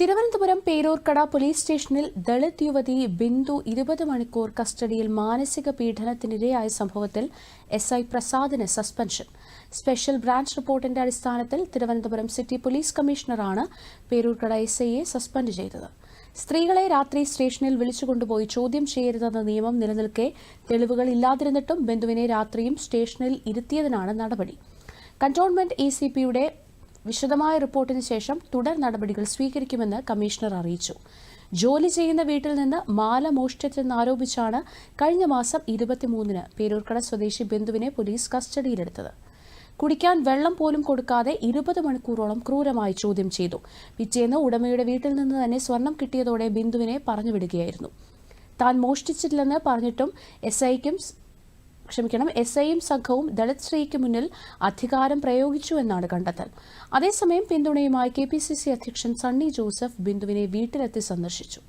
Thiruvananthapuram Peroorkada police സ്റ്റേഷനിൽ ദളിത് യുവതി ബിന്ദു ഇരുപത് മണിക്കൂർ കസ്റ്റഡിയിൽ മാനസിക പീഡനത്തിനിരയായ സംഭവത്തിൽ എസ് ഐ പ്രസാദിന് സസ്പെൻഷൻ. സ്പെഷ്യൽ ബ്രാഞ്ച് റിപ്പോർട്ടിന്റെ അടിസ്ഥാനത്തിൽ തിരുവനന്തപുരം സിറ്റി പോലീസ് കമ്മീഷണറാണ് പേരൂർക്കട എസ് ഐയെ സസ്പെൻഡ് ചെയ്തത്. സ്ത്രീകളെ രാത്രി സ്റ്റേഷനിൽ വിളിച്ചുകൊണ്ടുപോയി ചോദ്യം ചെയ്യരുതെന്ന നിയമം നിലനിൽക്കെ തെളിവുകൾ ഇല്ലാതിരുന്നിട്ടും ബിന്ദുവിനെ രാത്രിയും സ്റ്റേഷനിൽ ഇരുത്തിയതിനാണ് നടപടി. കന്റോൺമെന്റ് എ സി പിയുടെ വിശദമായ റിപ്പോർട്ടിന് ശേഷം തുടർ നടപടികൾ സ്വീകരിക്കുമെന്ന് കമ്മീഷണർ അറിയിച്ചു. ജോലി ചെയ്യുന്ന വീട്ടിൽ നിന്ന് മാല മോഷ്ടിച്ചെന്നാരോപിച്ചാണ് കഴിഞ്ഞ മാസം ഇരുപത്തിമൂന്നിന് പേരൂർക്കട സ്വദേശി ബിന്ദുവിനെ പോലീസ് കസ്റ്റഡിയിലെടുത്തത്. കുടിക്കാൻ വെള്ളം പോലും കൊടുക്കാതെ ഇരുപത് മണിക്കൂറോളം ക്രൂരമായി ചോദ്യം ചെയ്തു. പിറ്റേന്ന് ഉടമയുടെ വീട്ടിൽ നിന്ന് തന്നെ സ്വർണം കിട്ടിയതോടെ ബിന്ദുവിനെ പറഞ്ഞുവിടുകയായിരുന്നു. താൻ മോഷ്ടിച്ചിട്ടില്ലെന്ന് പറഞ്ഞിട്ടും എസ് ഐക്കും ക്ഷമിക്കണം എസ് ഐയും സംഘവും ദളിത് സ്ത്രീക്ക് മുന്നിൽ അധികാരം പ്രയോഗിച്ചു എന്നാണ് കണ്ടെത്തൽ. അതേസമയം പിന്തുണയുമായി കെ പി സി സി അധ്യക്ഷൻ സണ്ണി ജോസഫ് ബിന്ദുവിനെ വീട്ടിലെത്തി സന്ദർശിച്ചു.